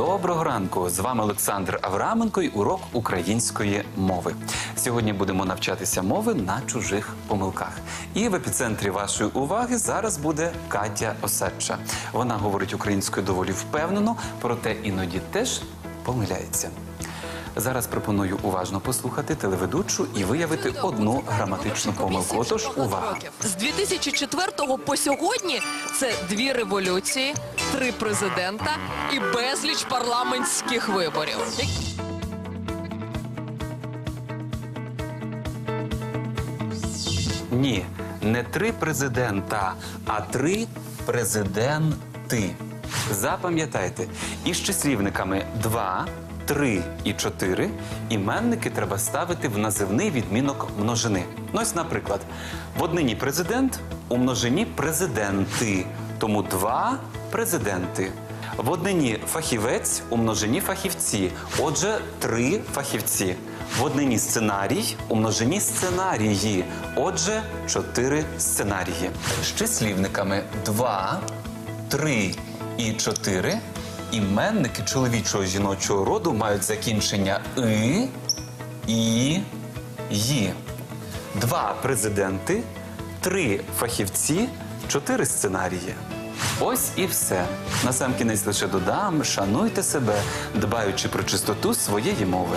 Доброго ранку! З вами Олександр Авраменко і урок української мови. Сьогодні будемо навчатися мови на чужих помилках. І в епіцентрі вашої уваги зараз буде Катя Осадча. Вона говорить українською доволі впевнено, проте іноді теж помиляється. Зараз пропоную уважно послухати телеведучу і виявити одну граматичну помилку. Отож, увага! З 2004 по сьогодні це дві революції, три президента і безліч парламентських виборів. Ні, не три президента, а три президенти. Запам'ятайте, із числівниками 2, 3 і 4 іменники треба ставити в називний відмінок множини. Ну, ось, наприклад, в однині президент, у множині президенти, тому два президенти. В однині фахівець, у множині фахівці. Отже, три фахівці. В однині сценарій, у множині сценарії. Отже, чотири сценарії. З числівниками 2, 3 і 4 іменники чоловічого жіночого роду мають закінчення и, і, ї. Два президенти, три фахівці, чотири сценарії. Ось і все. Насамкінець лише додам, шануйте себе, дбаючи про чистоту своєї мови.